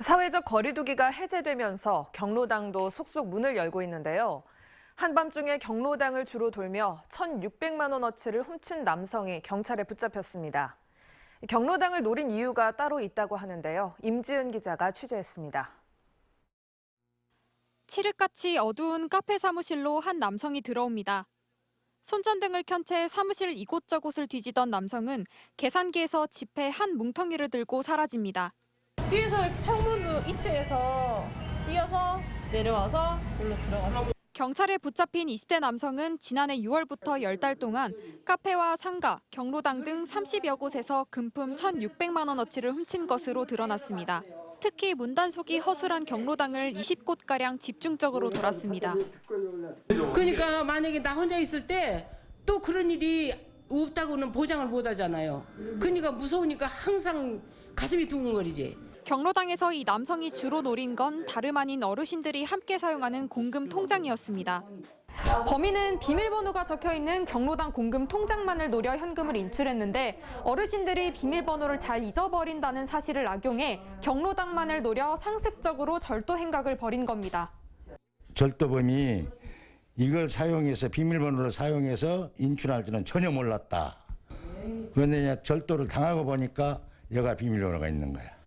사회적 거리두기가 해제되면서 경로당도 속속 문을 열고 있는데요. 한밤중에 경로당을 주로 돌며 1,600만 원어치를 훔친 남성이 경찰에 붙잡혔습니다. 경로당을 노린 이유가 따로 있다고 하는데요. 임지은 기자가 취재했습니다. 칠흑같이 어두운 카페 사무실로 한 남성이 들어옵니다. 손전등을 켠 채 사무실 이곳저곳을 뒤지던 남성은 계산기에서 지폐 한 뭉텅이를 들고 사라집니다. 뒤에서 이렇게 창문 2층에서 뛰어서 내려와서 여기로 들어가서 경찰에 붙잡힌 20대 남성은 지난해 6월부터 10달 동안 카페와 상가, 경로당 등 30여 곳에서 금품 1,600만 원어치를 훔친 것으로 드러났습니다. 특히 문단속이 허술한 경로당을 20곳가량 집중적으로 돌았습니다. 그러니까 만약에 나 혼자 있을 때 또 그런 일이 없다고는 보장을 못 하잖아요. 그러니까 무서우니까 항상 가슴이 두근거리지. 경로당에서 이 남성이 주로 노린 건 다름 아닌 어르신들이 함께 사용하는 공금 통장이었습니다. 범인은 비밀번호가 적혀 있는 경로당 공금 통장만을 노려 현금을 인출했는데 어르신들이 비밀번호를 잘 잊어버린다는 사실을 악용해 경로당만을 노려 상습적으로 절도 행각을 벌인 겁니다. 절도범이 이걸 사용해서 비밀번호를 사용해서 인출할 줄은 전혀 몰랐다. 그런데 절도를 당하고 보니까 여가 비밀번호가 있는 거야.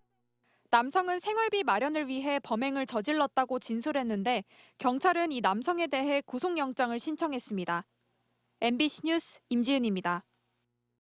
남성은 생활비 마련을 위해 범행을 저질렀다고 진술했는데 경찰은 이 남성에 대해 구속영장을 신청했습니다. MBC 뉴스 임지은입니다.